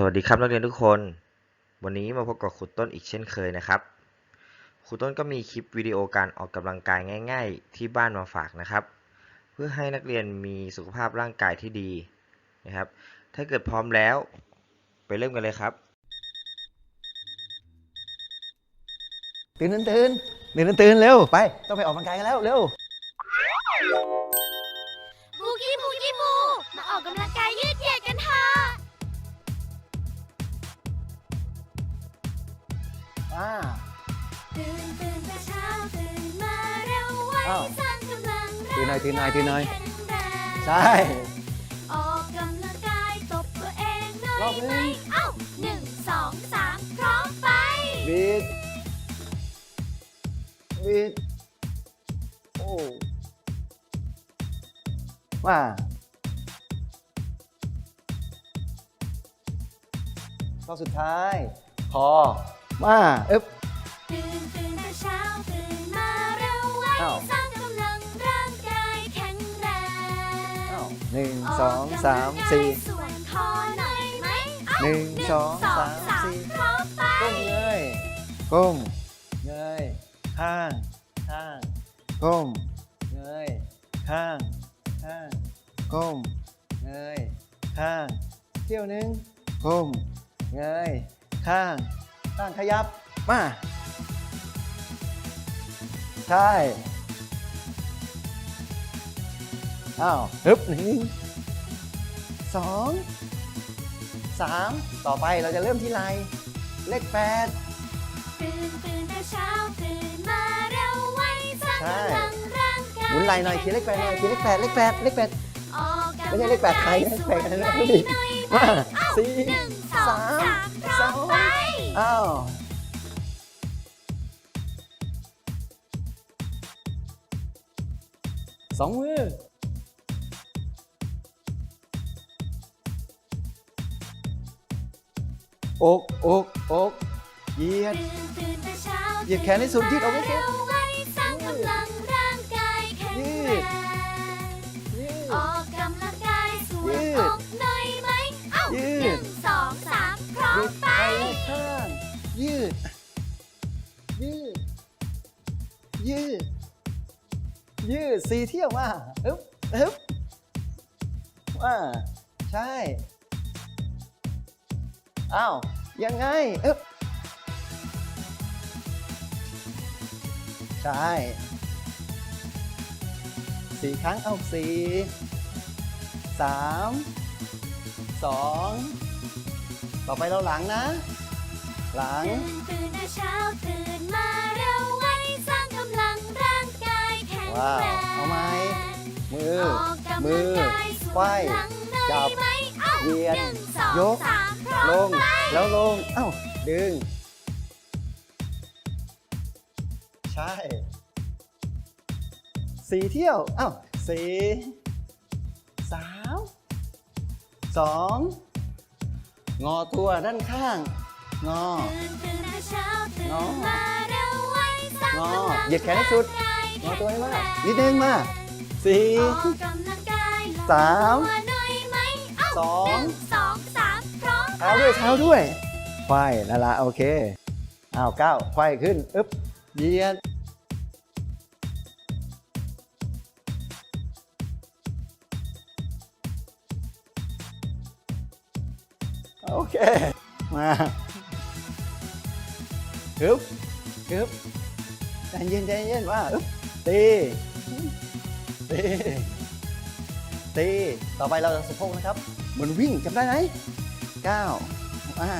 สวัสดีครับนักเรียนทุกคน วันนี้มาพบกับครูต้นอีกเช่นเคยนะครับครูต้นก็มีคลิปวิดีโอการออกกำลังกายง่าย ๆ ที่บ้านมาฝากนะครับ เพื่อให้นักเรียนมีสุขภาพร่างกายที่ดีนะครับ ถ้าเกิดพร้อมแล้ว ไปเริ่มกันเลยครับ ตื่นตื่นตื่นตื่นตื่นเร็วไป ต้องไปออกกำลังกายกันแล้วเร็ว อ่า ตื่นตื่นแต่เช้าตื่นมาเร็วไว้อ้าว สร้างกำลังตื่นหน่อยตื่นหน่อยตื่นหน่อย แข็งแรง ใช่ ออกกำลังกายตบตัวเองหน่อยรอบหนึ่งไหมเอ้าหนึ่งสองสามพร้อมไป บิดบิดโอ้ว่าข้อสุดท้าย พอ มาอึ๊บตื่นตื่นแต่เช้าตื่นมาเร็วไว้อ้าวสร้างกำลังร่างกายแข็งแรงอ้าวหนึ่งสองกกำลัสามกยสี่ส่วนคอหน่อยไหมเอ้าหนึ่งสองหนึ่สามสี่พร้อมไปก้มเงยก้มเงยข้างข้างก้มเงยข้างข้างก้มเงยข้างเที่ยวหนึ่งก้มเงยข้าง ข้างขยับ มา ใช่ อ้าวฮึบหนึ่งสองสามต่อไปเราจะเริ่มที่ไหลเลขแปด ตื่นตื่นแต่เช้าตื่นมาเร็วไว้สร้างใช่ กำลังร่างกายหมุนไหลหน่อยเขียนเลขแปดหน่อยเขียนเลขแปดเลขแปดเลขแปด ออกกำลังไม่ใช่เลขแปดไทยนะเลขแปดกันนะกายดูดิหน่อยไหมมาเอ้าสี่หนึ่งสองสาม อ้าวสองมืออกอกอกเหยียดตื่นตื่นแต่เช้าเหยียดแขนให้สุดยืดออกให้สุดเร็วไว้สร้างกำลังร่างกายแข็งยืแรดง ยืด ยืด ยืด ยืดสี่เที่ยวมาอึ๊บอึ๊บว่าใช่ อ้าว ยังไงอึ๊บใช่สี่ครั้งเอาสี่สามสองต่อไปเราหลังนะ หลัง ตื่นตื่นแต่เช้าตื่นมาเร็วไว้สร้างกำลังร่างกายแข็งว้าวแรงเอาไหม มือ ออกกำมืลังอกายส่ไขว้ วนหลังหน่อยจับไหมเอ้าเหยียดหนึ่งสองยกสามพร้อลมง ไป แล้วลง เอ้า ดึง ใช่ สี่เที่ยว เอ้าสี่สามสอง งอตัวด้านข้าง งอตื่นตื่นแต่เช้าตื่นงอมาเร็วไว้สร้างงอกำลังเหยียดแขนให้สุดร่างกายงอตัวให้มากแข็งนิดนึงมาสี่ออกกำลังกายสามตัวหน่อยไหมเอ้าสอง หนึ่งสองสามพร้อม เท้าด้วยเท้าด้วยควายนั่นละโอเคอ้าวก้าวควายขึ้นอึ๊บเหยียดโอเค มา อึ๊บอึ๊บใจเย็นใจเย็นว่าอึ๊บตีตีตีต่อไปเราจะสะโพกนะครับเหมือนวิ่งจำได้ไหมเก้าอ่า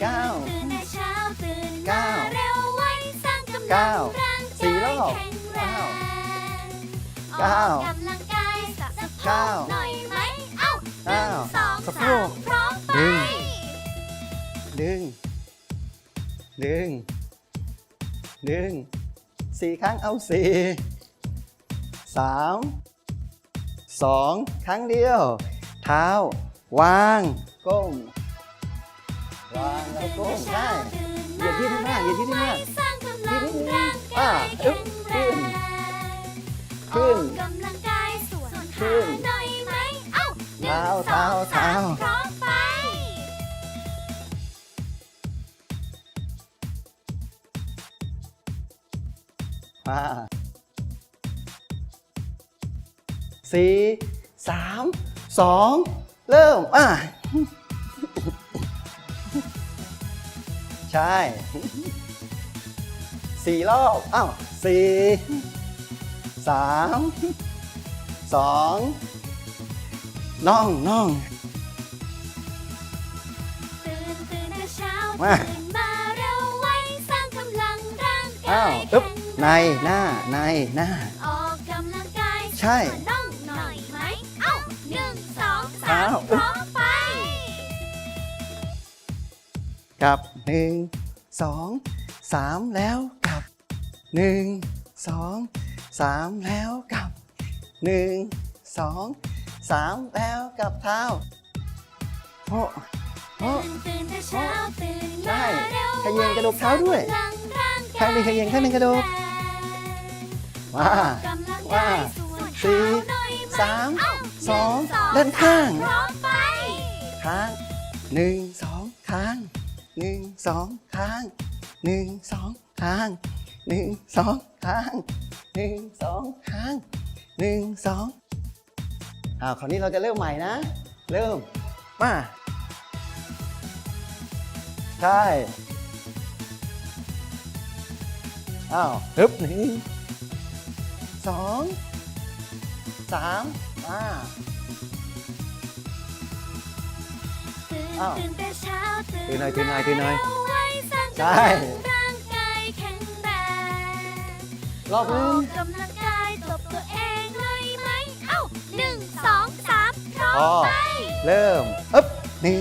เก้าตื่นแต่เช้าตื่นเก้ามาเร็วไว้สร้างกำลังเก้าร่างสี่กายรอบแข็งแรงเก้าออกกำลังกายสะสะโพเก้ากหน่อยไหมเอ้าหนึ่เก้างสองสะโพสามกพร้อมไปดึง ดึงดึงดึงสี่ครั้งเอาสี่สามสองครั้งเดียว เท้า วางก้มวางแล้วก้มได้เหยียดยืดให้มากเหยียดยืดให้มากสร้างกำลังยืดนิดนึงร่างอ่ากายอึ๊แข็บงแรขึ้น สี่สามสองเริ่ม อะ ใช่สี่รอบ อ้าวสี่สามสองน่องน่องตื่นตื่นแต่เช้ามาตื่นมาเร็วไว้สร้างกำลังร่างกาอ้าวยอึ๊บในหน้าในหน้า ออกกำลังกายใช่น่องหน่อยาวพร้อมไปกลับหนึ่งสองสามแล้วกลับหนึ่งสองสามแล้วกลับหนึ่งสองสามแล้วกลับเท้าโอ้โอ้ตื่นตื่นแต่เช้าตื่นใช่มาเร็วขยันกระดกเท้าด้วยสร้างกำลังร่างกาข้างหนึ่งขยันข้างหนึ่งกระดกมากำลังว่ากายส่วนเท้าหน่อยไหสาม เอ้ สองหนึ่ด้านข้างพร้อมไปค้างหนึ่งสองค้างหนึ่งสองค้างหนึ่งสองค้างหนึ่งสองค้างหนึ่งสองค้างหนึ่งสองอ้าวคราวนี้เราจะเริ่มใหม่นะ เริ่ม มา ใช่อ้าวฮึบหนึ่งสองสาม อ่า ตื่นอ้าวตื่นแต่เช้าตื่นตื่นหน่อยตื่นหน่อยตื่นหน่อยมาเร็วไว้สร้างใช่กำลังร่างกายแข็งแรงรอบหอนึองกกำลังกายตบตัวเองเลยไหม เอ้าหนึ่งสองสามพร้อพอมไป เริ่ม อึ๊บหนึ่ง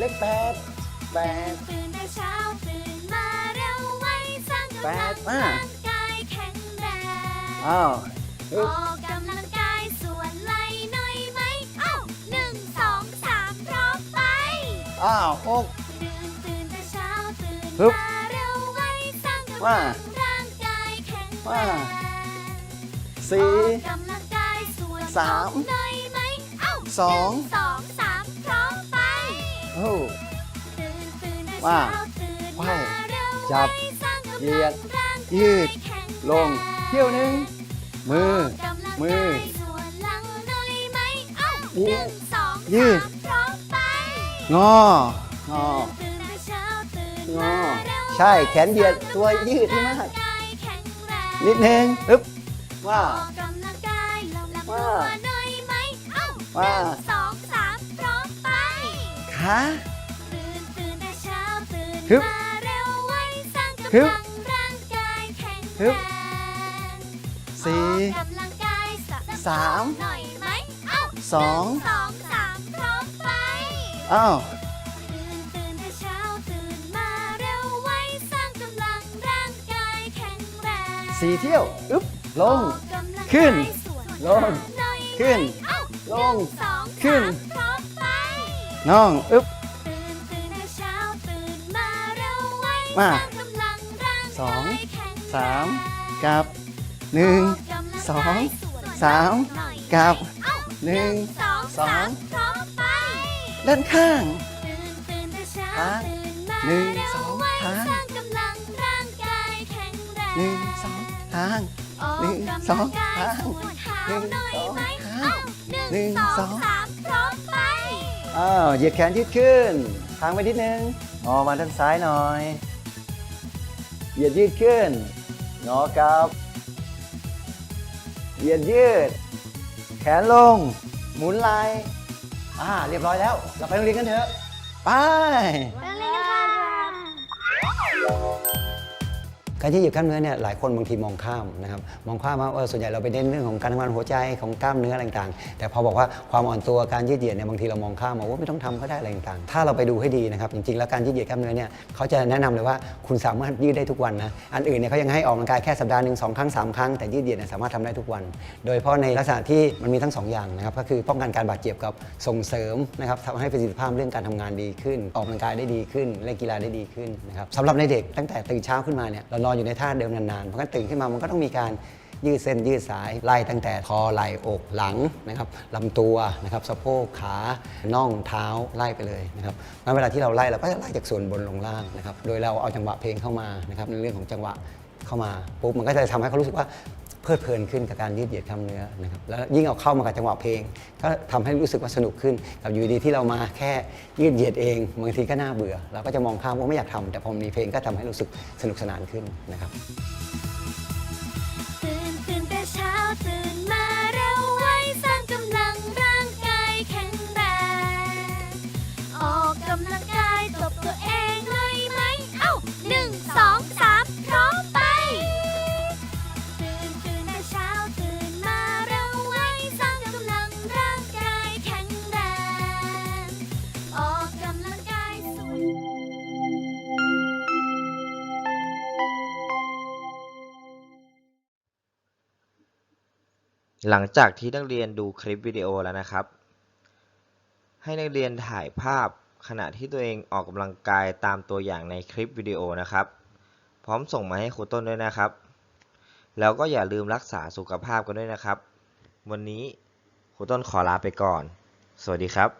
เลขแปดแปด ตื่นแต่เช้าตื่นมาเร็วไว้สร้างกำแปลัดงมาร่างกายแข็งแรง อ้าวออกกำลังกายส่วนไหล่หน่อยไหม เอ้าหนึ่งสองสามพร้อมไปอ้าวหก ตื่นตื่นแต่เช้าตื่นฮึบมาเร็วไว้สร้างกำว่าลังร่างกายแข็งแรว่างสี่ ออกกำลังกายส่วนสาม หน่อยไหม เอ้าสอง หนึ่สอง อ้ตื่นตื่นแต่ว่าเช้าตื่นไหว้มาเร็วจับไว้สร้างกำลังเหยียดร่างกายยืดแข็งลงแรงเที่ยวหนึ่งมือออกกำลังมือกายส่วนหลังหน่อยไหมเอ้ายืหดนึ่งสองยืดสามพร้อมไปงองอตื่นแต่เช้าตื่นงมาอเร็วใช่ แขนเหยียด ตัวยืดให้มากร่งกายแข็งแรงนิดนึงอึ๊บว่าออกกำลังกายลงลำว่าตัวหน่อยไหมเอ้า ขาตื่นตื่นแต่เช้าตื่นฮึบมาเร็วไว้สร้างฮึกำบลังร่างกายแข็งฮึแรบงสี่ออกกำลังกายสะสามหน่อยไหมเอ้าสองหนึ่สองสามพร้อมไปอ้าวตื่นตื่นแต่เช้าตื่นมาเร็วไว้สร้างกำลังร่างกายแข็งแรงสี่เที่ยวอึ๊บลงออกกำลังขึ้นกายส่วนลงหน่อยไหมขึ้นเอ้าลงหนึ่สองขึ้น น่องอึ๊บตื่นตื่นแต่เช้าตื่นมาเร็วไว้มาสร้างกำลังร่างสองกายแข็งแรงสามกับหนึ่งออกกำลัสองกายส่วนสามหน่อยกับเอ้าหนึ่งสองสองสามพร้อมไปด้านข้างตื่นตื่นแต่เช้าค้างตื่นมาหนึ่งเร็วสองไว้ค้างสร้างกำลังร่างกายแข็งแรงหนึ่งสองทางออกหนึ่งกำลัสองกายค้างส่วนเท้าหนึ่งหน่อยไหมสองเอ้าค้างหนึ่งหนึ่งสสออง อ้าวเหยียดแขนยืดขึ้นทางไปนิดนึงงอมาด้านซ้ายหน่อย เหยียดยืดขึ้นงอกลับ เหยียดยืด แขนลง หมุนไหล่อ่าเรียบร้อยแล้ว เราไปโรงเรียนกันเถอะ ไป เรียนค่ะ การยืดเหยียดกล้ามเนื้อเนี่ยหลายคนบางทีมองข้ามนะครับมองข้ามว่าเออส่วนใหญ่เราไปเน้นเรื่องของการทำงานหัวใจของกล้ามเนื้ออะไรต่างๆ แต่พอบอกว่าความอ่อนตัวการยืดเหยียดเนี่ยบางทีเรามองข้ามมาว่าไม่ต้องทำก็ได้อะไรต่างๆ ถ้าเราไปดูให้ดีนะครับจริงๆ แล้วการยืดเหยียดกล้ามเนื้อเนี่ยเขาจะแนะนำเลยว่าคุณสามารถยืดได้ทุกวันนะอันอื่นเนี่ยเขายังให้ออกกำลังกายแค่สัปดาห์หนึ่งสองครั้งสามครั้งแต่ยืดเหยียดเนี่ยสามารถทำได้ทุกวัน โดยเฉพาะในลักษณะที่มันมีทั้งสองอย่างนะครับก็คือป้องกันการบาดเจ็บกับส่งเสริมนะครับทำให้ประสิทธิภาพเรื่องการทำงานดีขึ้น ออกกำลังกายได้ดีขึ้นเล่นกีฬาได้ดีขึ้นนะครับสำหรับในเด็กตั้งแต่ตื่นเช้าขึ้นมาเนี่ยเรานอนอยู่ในท่าเดิมนานๆเพราะงั้นตื่นขึ้นมามันก็ต้องมีการยืดเส้นยืดสายไล่ตั้งแต่คอไหล่อกหลังนะครับลำตัวนะครับสะโพกขาน่องเท้าไล่ไปเลยนะครับงั้นเวลาที่เราไล่เราก็จะไล่จากส่วนบนลงล่างนะครับโดยเราเอาจังหวะเพลงเข้ามานะครับในเรื่องของจังหวะเข้ามาปุ๊บมันก็จะทำให้เขารู้สึกว่า เพลิดเพลินขึ้นกับการยืดเหยียดกล้ามเนื้อนะครับแล้วยิ่งเอาเข้ามากับจังหวะเพลง ก็ทำให้รู้สึกว่าสนุกขึ้นกับอยู่ดีที่เรามาแค่ยืดเหยียดเองบางทีก็น่าเบื่อ เราก็จะมองข้ามว่าไม่อยากทำแต่พอมีเพลงก็ทำให้รู้สึกสนุกสนานขึ้นนะครับตื่นตื่นแต่เช้าตื่นมาเร็วไว้สร้างกำลังร่างกายแข็งแรงออกกำลังกายตบตัวเอง หลังจากที่นักเรียนดูคลิปวิดีโอแล้วนะครับ ให้นักเรียนถ่ายภาพขณะที่ตัวเองออกกำลังกายตามตัวอย่างในคลิปวิดีโอนะครับ พร้อมส่งมาให้ครูต้นด้วยนะครับ แล้วก็อย่าลืมรักษาสุขภาพกันด้วยนะครับ วันนี้ครูต้นขอลาไปก่อน สวัสดีครับ